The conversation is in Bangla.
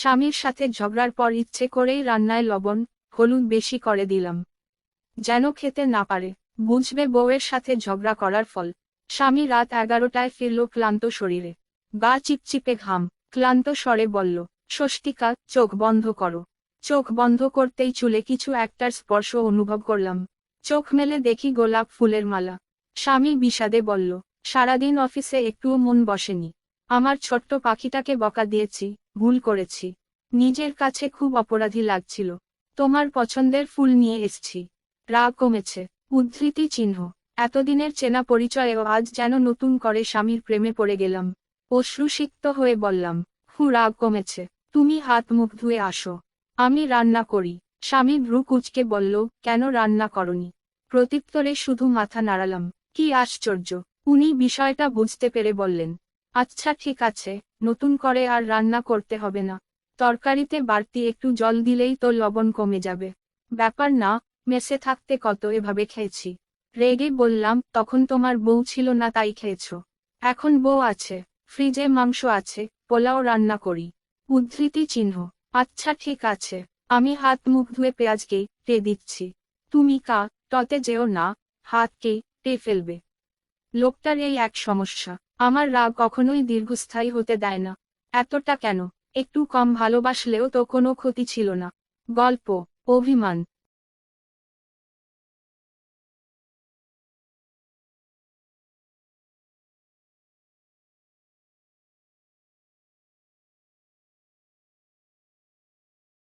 স্বামীর সাথে ঝগড়ার পর ইচ্ছে করেই রান্নায় লবণ, হলুদ বেশি করে দিলাম। যেন খেতে না পারে, বুঝবে বউয়ের সাথে ঝগড়া করার ফল। স্বামী রাত এগারোটায় ফিরল ক্লান্ত শরীরে। গা চিপচিপে ঘাম, ক্লান্ত স্বরে বলল ষষ্টিকা চোখ বন্ধ করো। চোখ বন্ধ করতেই চুলে কিছু একটার স্পর্শ অনুভব করলাম। চোখ মেলে দেখি গোলাপ ফুলের মালা। স্বামী বিষাদে বলল, সারাদিন অফিসে একটুও মন বসেনি। আমার ছোট্ট পাখিটাকে বকা দিয়েছি, ভুল করেছি। নিজের কাছে খুব অপরাধী লাগছিল। তোমার পছন্দের ফুল নিয়ে এসছি। রাগ কমেছে। উদ্ধৃতি চিহ্ন। এতদিনের চেনা পরিচয়েও আজ যেন নতুন করে স্বামীর প্রেমে পড়ে গেলাম। অশ্রুসিক্ত হয়ে বললাম হু রাগ কমেছে। তুমি হাত মুখ ধুয়ে আসো। আমি রান্না করি। স্বামী ভ্রু কুচকে বলল, কেন রান্না করনি? প্রত্যুত্তরে শুধু মাথা নাড়ালাম, কি আশ্চর্য। উনি বিষয়টা বুঝতে পেরে বললেন আচ্ছা ঠিক আছে, নতুন করে আর রান্না করতে হবে না। তরকারিতে বাড়তি একটু জল দিলেই তো লবণ কমে যাবে। ব্যাপার না, মেসে থাকতে কত এভাবে খেয়েছি। রেগে বললাম, তখন তোমার বউ ছিল না তাই খেয়েছ। এখন বউ আছে, ফ্রিজে মাংস আছে, পোলাও রান্না করি। উদ্ধৃতি চিহ্ন আচ্ছা ঠিক আছে, আমি হাত মুখ ধুয়ে পেঁয়াজকে টে দিচ্ছি। তুমি কা টতে যেও না হাতকে টে ফেলবে। লোকটার এই এক সমস্যা। আমার রাগ কখনোই দীর্ঘস্থায়ী হতে দেয় না। এতটা কেন? একটু কম ভালোবাসলেও তো কোনো ক্ষতি ছিল না। গল্প, অভিমান